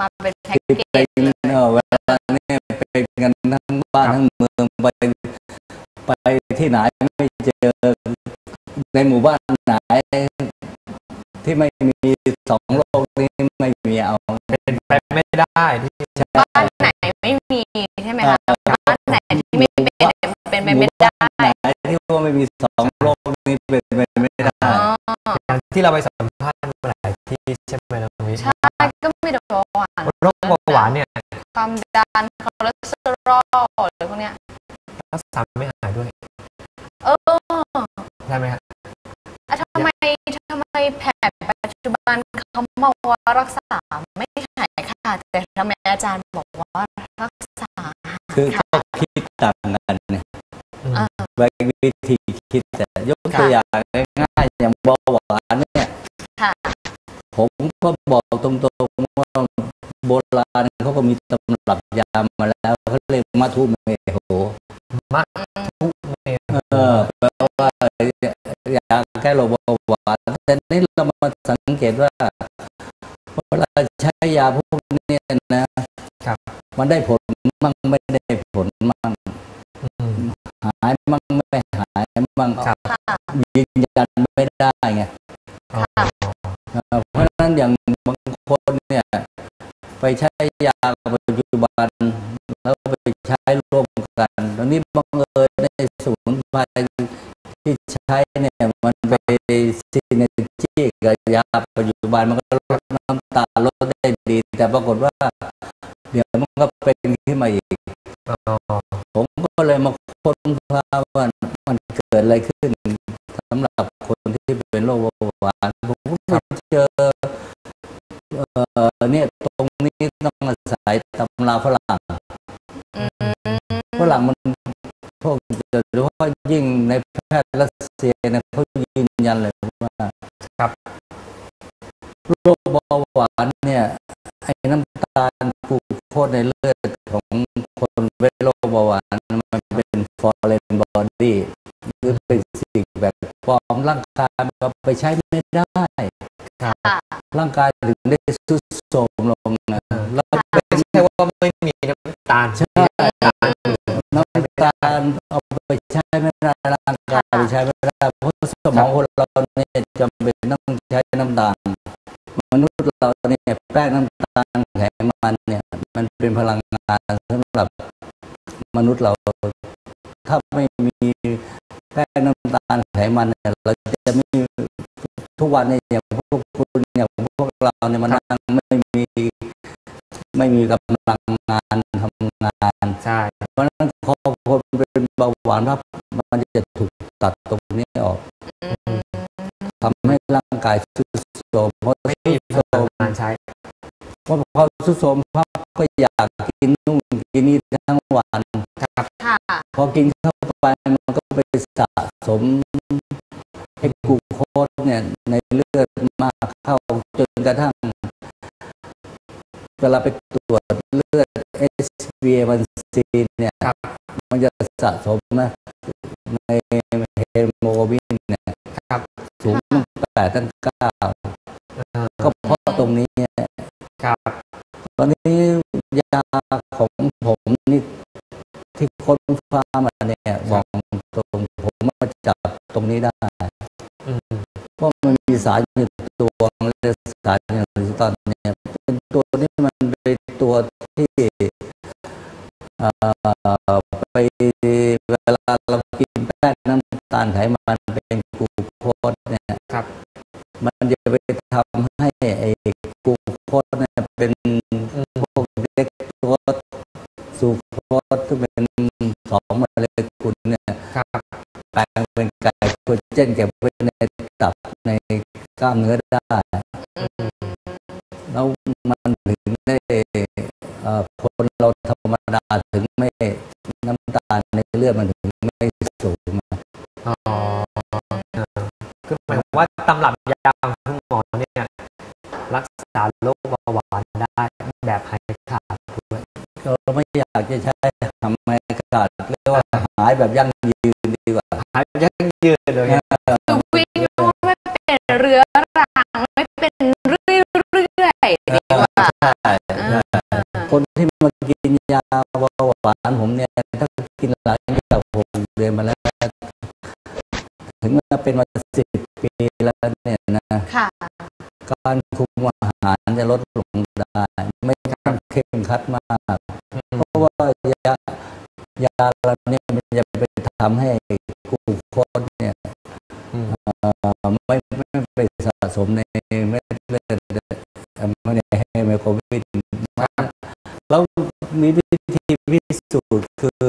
มาเป็นแพ็กที่เกไปจเลยเออเวลาเนี่ยไปกันทั้งบ้านทั้งเมืองไปไปที่ไหนไม่เจอในหมู่บ้านไหน ที่ไม่มีสองโลกนี้ไม่มีเอา เป็นไปไม่ได้ที่ใช่บ้านไหนไม่มีใช่ไหมคะบ้านไหนที่ไม่เป็นเนี่ยเป็นไปหไม่มู่ได้บ้านไหนที่ว่าไม่มีสองโลกนี้เป็นไปไม่ได้อ๋ออย่างที่เราไปสัมภาษณ์มาหลายที่ใช่ไหม โรคเบาหวานเนี่ยความดันคอเลสเตอรอลอะไรพวกเนี้ยรักษาไม่หายด้วย เออใช่ไหมครับอะทำไมทำไมแผนปัจจุบันเขาบอกว่ารักษาไม่หายค่ะแต่ทำไมอาจารย์บอกว่ารักษาคือก็คิดต่างกันเนี่ยอืมอ่าไปวิธีคิดแต่ยกตัวอย่างง่ายๆอย่างเบาหวานเนี่ยค่ะผมก็บอกตรงๆว่า โบราณเขาก็มีตำรับยามาแล้วเขาเรียกมัทุเมโหมะทุเมเออแปลว่ายาแก้โรคเบาหวานแต่นี่เรามาสังเกตว่าเวลาใช้ยาพวกนี้นะครับ มันได้ผลมั่งไม่ได้ผลมั่งอืมหายมั่งไม่หายมั่งครับค่ะยืนยันไม่ได้ไง ไปใช้ยาปัจจุบัน แล้วไปใช้ร่วมกันตอนนี้บังเอิญในสมุนไพรที่ใช้เนี่ยมันไปซินเนจีกับยาปัจจุบันมันก็ลดน้ำตาลดได้ดี แต่ปรากฏว่าเดี๋ยวมันก็เป็นขึ้นมาอีกอผมก็เลยมาค้นพบว่ามันเกิดอะไรขึ้นสำหรับคนที่เป็นโรคเบาหวานผมก็เจอเอ่อเนี่ย นี้ต้องอาศัยตำราฝรั่งอืมฝรั่งมันพวกโดยเฉพาะยิ่งในแพทย์รัสเซียเนี่ยเขายืนยันเลยว่าครับโรคเบาหวานเนี่ยไอ้น้ำตาลกลูโคสในเลือดของคนเป็นโรคเบาหวานมันเป็นฟอร์เรนบอดี้หรือเป็นสิ่งแบบปลอมร่างกายมันเอาไปใช้ไม่ได้ค่ะร่างกายถึงได้ทรุดโทรมลงนะ แล้วเป็นไม่ใช่ว่าไม่มีน้ำตาลใช่น้ำตาลเอาไปใช้ไม่ได้ร่างกายไปใช้ไม่ได้เพราะสมองคนเราเนี่ยจำเป็นต้องใช้น้ำตาลมนุษย์เราเนี่ยแป้งน้ำตาลไขมันเนี่ย มันเป็นพลังงานสำหรับมนุษย์เรา ถ้าไม่มีแป้งน้ำตาลไขมันเนี่ยเราจะไม่มีทุกวันเนี่ยอย่างพวกคุณอย่างพวกเราเนี่ยมันไม่มี ไม่มีกำลังงานทำงานใช่เพราะฉะนั้นพอคนเป็นเบาหวานครับมันจะถูกตัดตรงนี้ออกอืมทำให้ร่างกายทรุดโทรมเพราะไม่ทรุมีดพโทรลังมงานใช้เพราะพอทรุดโทรมพับก็อยากกินนู่นกินนี่ทั้งวันค่ะพอกินเข้าไปมันก็ไปสะสมให้กลูโคสเนี่ยในเลือดมากเข้าจนกระทั่ง เวลาไปตรวจเลือด HbA1c เนี่ยครับมันจะสะสมนะในเฮโมโกลบินเนี่ยครับสูงตั้งแปดตั้งเก้าเอ่อก็เพราะตรงนี้เนี่ยครับตอนนี้ยาของผมนี่ที่ค้นฟ้ามาเนี่ยบอกตรงผมมาจับตรงนี้ได้อืมเพราะมันมีสารอยู่ตัวเรียกสารอย่าง ที่เอ่อไปเวลาเรากินแป้งน้ำตาลไขมันเป็นกลูโคสเนี่ยครับมันจะไปทำให้ไอ้กลูโคสเนี่ยเป็นอืมพวกเล็กตัวสูโคสที่เป็นสองโมเลกุลเนี่ยครับแปลงเป็นไกลโคเจนเก็บไว้ในตับในกล้ามเนื้อได้อืมแล้วมันถึงได้เอ่อ คนเราธรรมดาถึงไม่น้ำตาลในเลือดมันถึงไม่สูงนะอ๋อเออคือหมายความว่าตำรับยาของคุณหมอเนี่ยรักษาโรคเบาหวานได้แบบหายขาดด้วยก็ไม่อยากจะใช้ทำให้อากาศเรียกว่าหายแบบยั่งยืนดีกว่าหายยั่งยืนเลยคือวิ่งไม่เป็นเรื้อรังไม่เป็นเรื่อยๆดีกว่า ใช่อ่ากินยาเบาหวานผมเนี่ยถ้ากินหลังจากหกเดือนมาแล้ว ถึงว่าเป็นมาสิบปีแล้วเนี่ยนะค่ะการคุมอาหารจะลดลงได้ ไม่ต้องเข้มขัดมาก เพราะว่ายายาเราเนี่ยมันจะไปทำให้กลูโคสเนี่ยอืมเอ่อไม่ไม่ไปสะสมในเม็ดเลือดเอ่อไม่ได้ให้ไมโครวิด แล้วมีวิธีพิสูจน์คือ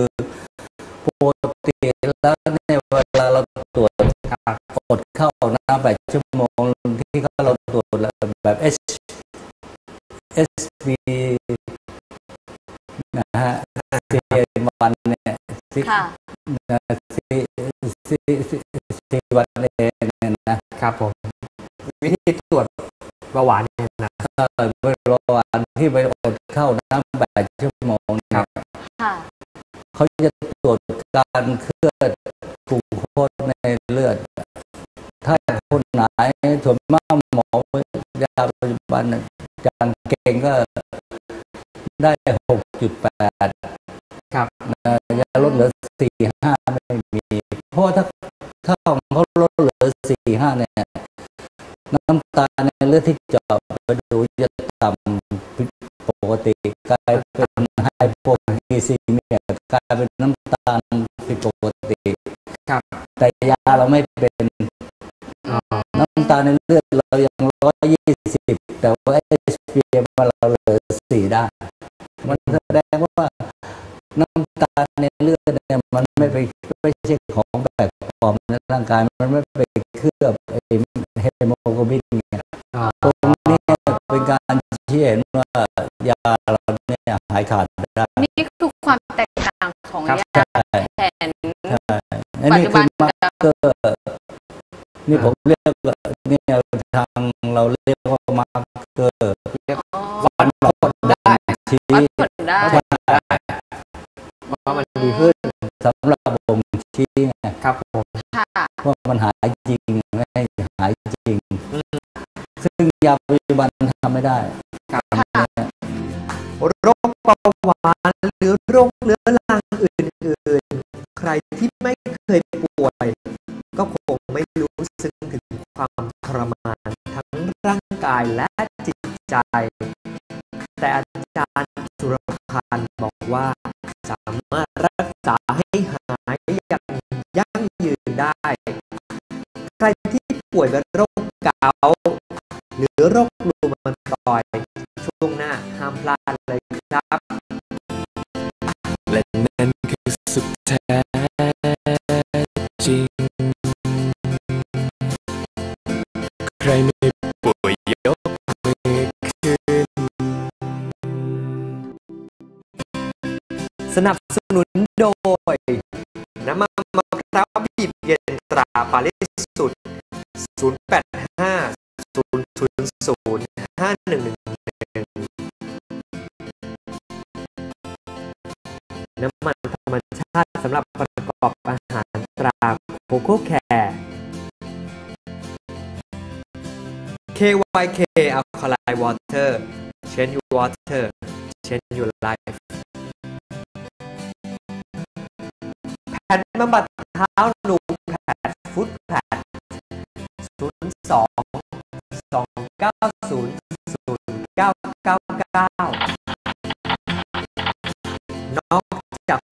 ปกติแล้วเนี่ยเวลาเราตรวจครับอดเข้าน้ำแปดชั่วโมงที่เขาเราตรวจแบบ H S V นะฮะ C วันเนี่ย C ค่ะ C C C C วันเนี่ยนะครับผม วิธีตรวจเบาหวานเนี่ยนะเออเป็นวันที่ไป เข้าน้ำแปดชั่วโมงเนี่ยค่ะเขาจะตรวจการเคลื่อนกลูโคสในเลือด ถ้าคนไหนส่วนมากหมอยาปัจจุบันน่ะจางเก่งก็ได้หกจุดแปดครับยาลดเหลือสี่ห้าไม่มี เพราะว่าถ้าถ้าของเขาลดเหลือสี่ห้าเนี่ย น้ำตาลในเลือดที่เจาะ กลายเป็นไฮโปกีซีเมียกลายเป็นน้ำตาลผิดปกติครับ แต่ยาเราไม่เป็นอ๋อน้ำตาลในเลือดเรายังร้อยยี่สิบแต่ว่าเอสพีเอ็มเราเหลือสี่ได้ มันแสดงว่าน้ำตาลในเลือดเนี่ยมันไม่ไปไม่ใช่ของแปลกปลอมในร่างกายมันไม่ไปเคลือบไอ้เฮโมโกลบินเนี่ยอ๋อตรงนี้เป็นการชี้เห็นว่ายาเราเนี่ยหายขาดได้นี่คือความแตกต่างของครับยาใช่แผนใช่อันนี้คือมาร์เกอร์นี่ผมเรียกว่าเนี่ยทางเราเรียกว่ามาร์เกอร์อ๋อวันหลอดได้ชี้วัดผลได้วัดได้ว่ามันดีขึ้นสำหรับผมชี้ไงครับผมค่ะว่ามันหายจริงไม่หายจริงอืมซึ่งยาปัจจุบันทำไม่ได้ครับค่ะโรคเบาหวานหรือโรคเรื้อรังอื่นๆ ใครที่ไม่เคยป่วย ก็คงไม่รู้ซึ้งถึงความทรมานทั้งร่างกายและจิตใจ แต่อาจารย์สุรพันธ์บอกว่า สามารถรักษาให้หายอย่างยั่งยืนได้ ใครที่ป่วยเป็นโรคเกาต์หรือโรครูมาตอยด์ช่วง แท้จริง ใครไม่ป่วยยกมือขึ้น สนับสนุนโดย น้ำมันมะพร้าวบีบเย็นตราปาริสุทธิ์085 000 5111 น้ำมันำหรับประกอบอาหารตราโคโค่แคร์ KYK Alkaline Water Change Your Water Change Your Life แผ่นบำบัดเท้าหนูแผ่นฟุตแผ่น02 2 9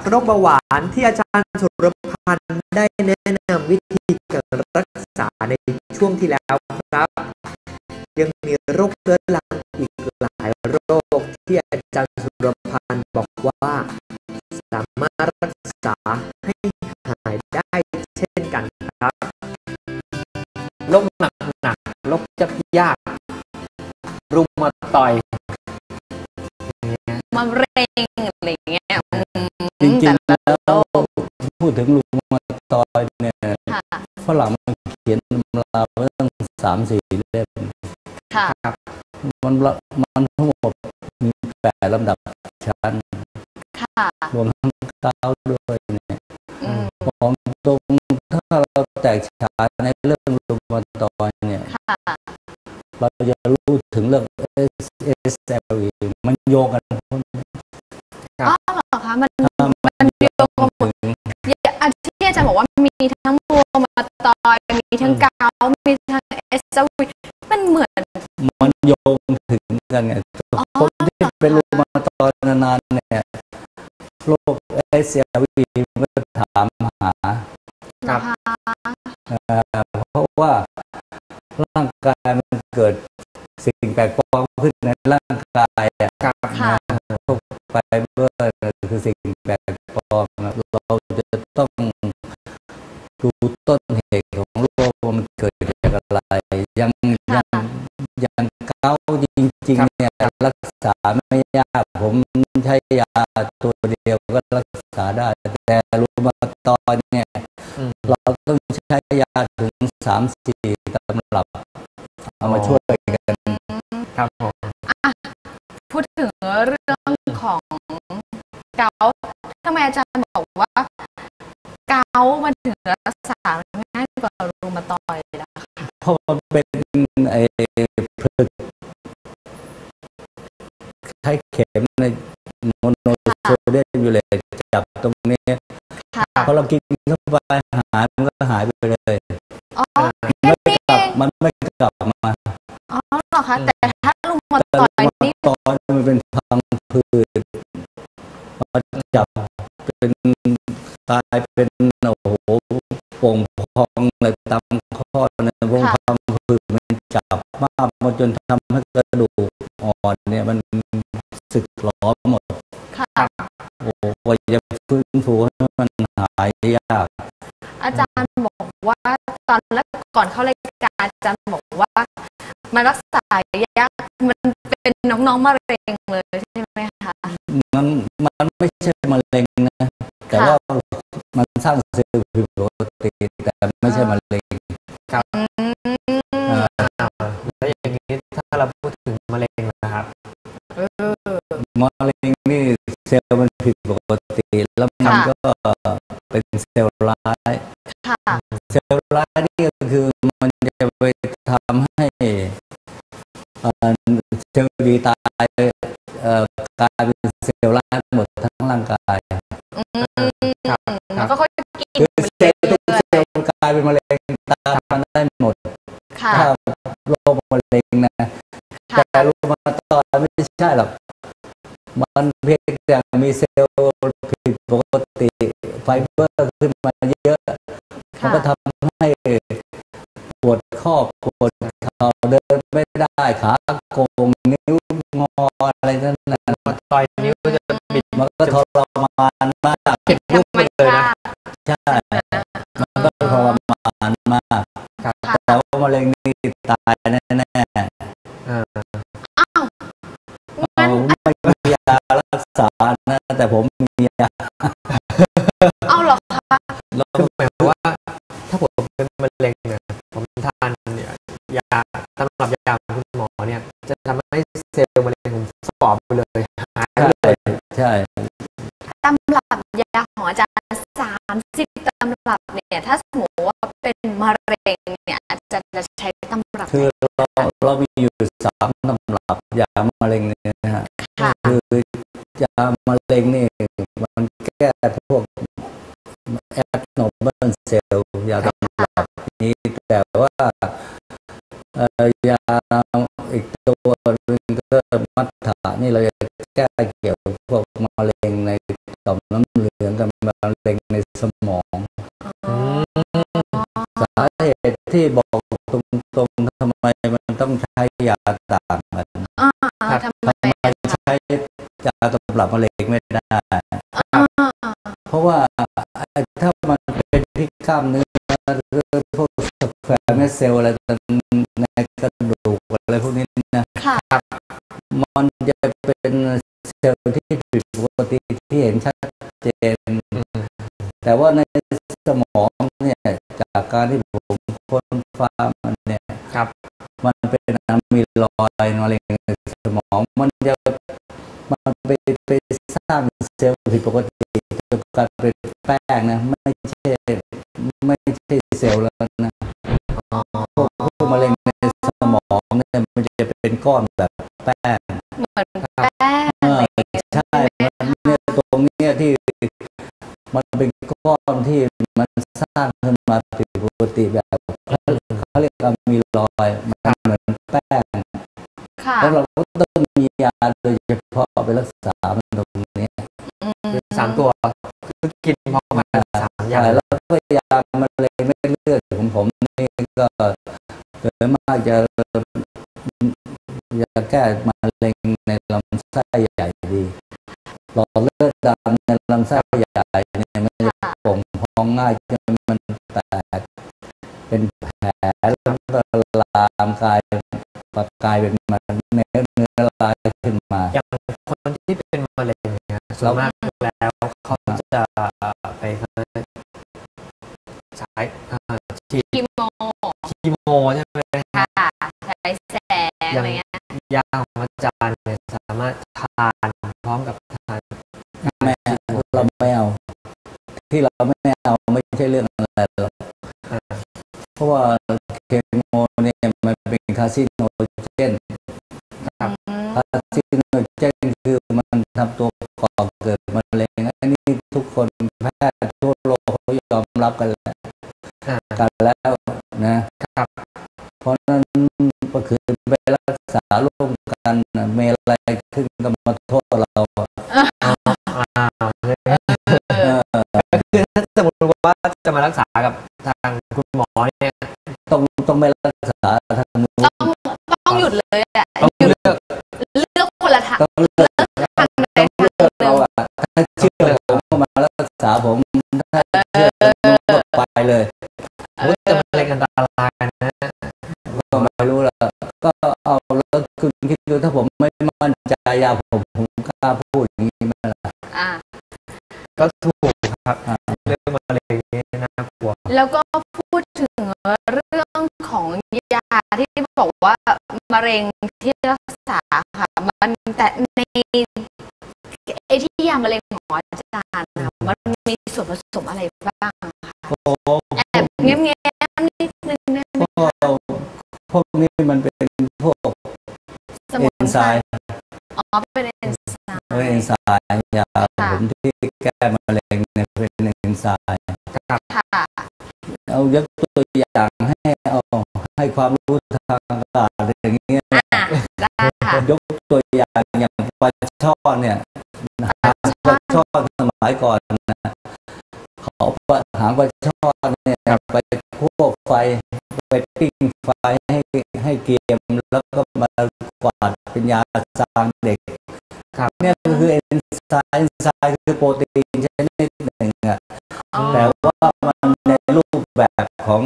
โรคเบาหวานที่อาจารย์สุรพันธ์ได้แนะนำวิธีการรักษาในช่วงที่แล้วครับ ยังมีโรคเรื้อรังอีกหลายโรคที่อาจารย์สุรพันธ์บอกว่า สามารถรักษาให้หายได้เช่นกันครับโรคหนักหนักโรคจับยากรุมาตอยด์อย่างเงี้ยมะเร็ง จริงแต่ๆละแล้วโรคพูดถึงลุงมาตอยเนี่ยค่ะฝรั่งมันเขียนตำราไว้ตั้งสามสี่เล่มค่ะมันละมันทั้งหมดมีแปดลำดับชั้นค่ะรวมทั้งเก้าด้วยเนี่ยอืมของตรงถ้าเราแตกฉานในเรื่องลุงมาตอยเนี่ยค่ะเราจะรู้ถึงเรื่อง S S L E มันโยงกัน มีทั้งโรมาตอยด์มีทั้งเกาต์มีทั้งเอสวีมันเหมือน มันโยงถึงกันไงอ๋อคนที่เป็นรูมาตอยด์นานๆเนี่ยโรคเอสเอวีมันก็ถามหาครับนะคะเอ่อเพราะว่าร่างกายมันเกิดสิ่งแปลกปลอมขึ้นในร่างกายอะครับค่ะพวกไฟเบอร์คือสิ่งแปลกปลอม ดูต้นเหตุของโรคว่ามันเกิดจากอะไร ยังยังยังเก้าจริง ๆ เนี่ยรักษาไม่ยากผมใช้ยาตัวเดียวก็รักษาได้ แต่รูมาตอยด์เนี่ยเราต้องใช้ยาถึงสามสี่ตำรับ เอามาช่วยกันครับผมพูดถึงเรื่องของเกาทำไมอาจารย์บอกว่าเกามันถึงรักษาง่ายกว่ารูมาตอยด์ล่ะคะ เพราะมันเป็นไอ้พืชใช้เข็มในโมโนโซเดียมอยู่เลยจับตรงนี้ค่ะพอเรากินเข้าไปหายมันก็หายไปเลยอ๋อไม่แค่นี้กเอลับงมันไม่กลับมาอ๋อเหรอคะแต่ถ้ารูมาแต่ตอยด์นี่ตอนมันเป็นพังพืชมาจับเป็นกลายเป็นโอ้โหโป่งพองเลยตามข้อในพวกพังพืชมันจับมากมาจนทำให้กระดูกอ่อนเนี่ยมันสึกหลอหมดค่ะโอ้โหกว่าจะฟื้นฟูให้มันหายยาก อาจารย์บอกว่าตอนแรกก่อนเข้ารายการอาจารย์บอกว่ามันรักษายากมันเป็นน้องๆมะเร็งเลยใช่ไหมคะมันมันไม่ใช่มะเร็งนะ แต่ค่ะว่ามันสร้างเซลล์ผิดปก ติแต่ไม่ใช่มะเร็งอืมอ่าอ่าแล้วอย่างนี้ถ้าเราพูดถึงมะเร็งนะครับเออมะเร็งนี่เซลล์มันผิดปกติแล้วมันค่ะก็เป็นเซลล์ร้ายค่ะเซลล์ร้ายนี่ก็คือมันจะไปทำให้เอ่อเซลล์ดีตายเอ่อกลายเป็นเซลล์ร้ายหมดทั้งร่างกายอืมมันก็ค่อยกินคือไปเซล เป็นมะเร็งตามมันได้หมดๆค่ะถ้าโรคมะเร็งนะค่ะแต่โรคมาตอยด์ไม่ใช่หรอกมันเพียงแต่มีเซลล์ผิดปกติไฟเบอร์ขึ้นมาเยอะมันก็ทำให้ปวดข้อปวดเข่าเดินไม่ได้ขาโกงนิ้วงออะไรนั่นน่ะต่อยนิ้วจะบิดมันก็ทรมานมาก ตายแน่ๆอ่าอ้าวเอางั้นไม่มียารักษานะแต่ผมมียาเอาเหรอคะแล้วคือหมายความว่า ถ้าผมเป็นมะเร็งเนี่ยผมทานเนี่ยยาตำรับยาของคุณหมอเนี่ย จะทำให้เซลล์มะเร็งผมสอบไปเลยหายไปใช่เลย ใช่ตำรับยาของอาจารย์สามสิบตำรับเนี่ย ถ้าสมมติว่าเป็นมะเร็งเนี่ย คือเราเรามีอยู่สามตำรับยามะเร็งเนี่ยนะฮะค่ะคือยามะเร็งนี่มันแก้พวกแอดโนเบิลเซลล์ยาตำรับนี้แต่ว่าเอ่อยาอีกตัวหนึงก็มัทถานี่เราจะแก้เกี่ยวกับพวกมะเร็งในต่อมน้ำเหลืองกับมะเร็งในสมองอ๋อสาเหตุที่บอกต รงๆทำไมมันต้องใช้ยาต่างกันอ่าทำไมทำไมใช้ยาตำรับมะเร็งไม่ได้อ่าเพราะว่าไอ้ถ้ามันเป็นที่กล้ามเนื้อหรือพวกสแควร์เมสเซลล์อะไรต่างๆในกระดูกอะไรพวกนี้นะค่ะมันจะเป็นเซลล์ที่ผิดปกติที่เห็นชัดเจน แต่ว่าในสมองเนี่ยจากการที่ผมค้นฟ้ามันเนี่ยครับ มันเป็นอะมีรอยมะเร็งในสมองมันจะมันไปไปสร้างเซลล์ผิดปกติจนกลายเป็นแป้งนะไม่ใช่ไม่ใช่เซลล์แล้วนะพวกพวกมะเร็งในสมองเนี่ยมันจะเป็นก้อนแบบแป้งเหมือนแป้งเออะไรออย่างเงี้ยใช่ไหมมันเนี่ยรงเนี้ยที่มันเป็นก้อนที่มันสร้างขึ้นมาผิดปกติแบบเขาเรีย กว่ามีรอยมันเหมือนแป้งค่ะแล้วเราก็ต้องมียาโดยเฉพาะไปรักษามันตรงนี้อืมสามตัวคือกินพร้อมกันสามอย่างใช่แล้วก็ยามะเร็งเม็ดเลือดของผมนี่ก็โดยมากจะจะแก้มะเร็งในลำไส้ใหญ่ดีหลอดเลือดดำในลำไส้ใหญ่เนี่ยมันจะโป่งพองง่ายจนมันแตกเป็นแผ ลแล้วก็ลามกลายประกลายเป็นมันเนื้อเนื้อลายขึ้นมา อย่างคนที่เป็นมะเร็งเนี่ยส่วนมากแล้วเขาจะไปใช้เอ่อฉีดคีโมคีโมใช่ไหมค่ะใช้แสงอะไรเงี้ยยาของอาจารย์เนี่ยสามารถทานพร้อมกับทานไม่เราไม่เอา ที่เราไม่เอาไม่ใช่เรื่องอะไรหรอกเอ่อ เพราะว่าเคมีเนี่ยมันเป็นคาซิโนเจนครับอืมคาซิโนเจนคือมันทำตัวก่อเกิดมะเร็งอันนี้ทุกคนแพทย์ทั่วโลกเขายอมรับกันแล้วอ่ากันแล้วนะครับเพราะฉะนั้นก็คือไปรักษาร่วมกันน่ะมีอะไรขึ้นก็มาโทษเราอะอ่าเออคือถ้าสมมติว่าจะมารักษากับทาง คุณหมอเนี่ยต้องต้องไม่รักษาทางนู้นต้องต้องหยุดเลยอะต้องหยุดเลือกเลือกคนละทางต้องเลือกทางใดทางหนึ่เรางอะถ้าเชื่อผมก็มารักษาผมถ้าเชื่อก็ไปเลยโอ้ยแต่มะเร็งอันตรายนะก็ไม่รู้ละก็เอาแล้วคุณคิดดูถ้าผมไม่มั่นใจยาผมผมกล้าพูดอย่างนี้ไหมล่ะอะก็ถูก เรื่องของยาที่บอกว่ามะเร็งที่รักษาค่ะ มันแต่ในไอ้ที่ยามะเร็งของอาจารย์นะคะมันมีส่วนผสมอะไรบ้างคะโอ้แอบเงี้ยบๆนิดนึงได้ไหมพวกพวกนี้มันเป็นพวกสมุเอนนไพไซรม์อ๋อเป็นเอนไซม์เออนไซม์ยาค่ะผมที่แก้มะเร็งเนี่ยเป็นเอนไซม์ค่ะเอา ยกตัวอย่างให้เอาให้ความรู้ทางอากาศอย่างเงี้ยอะได้ค่ะยกตัวอย่างอย่างปลาช่อนเนี่ยหางปลาช่อนสมัยก่อนนะเขาปลาหางปลาช่อนเนี่ยไปคั่วไฟไปปิ้งไฟให้ให้เกรียมแล้วก็มากวาดเป็นยาสร้างเด็กครับเนี่ยก็คือเอนไซม์เอนไซม์คือโปรตีนชนิดหนึ่งอะอ๋อแต่ ของ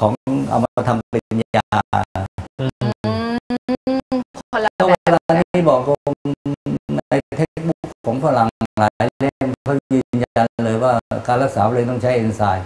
ของเอามาทำเป็นยาอืมคนละแล้วแบเวบลาที่บอกผมในเทคนิคของฝรั่งหลายเล่มเขายืนยันเลยว่าการรักษามะเร็งต้องใช้เอนไซม์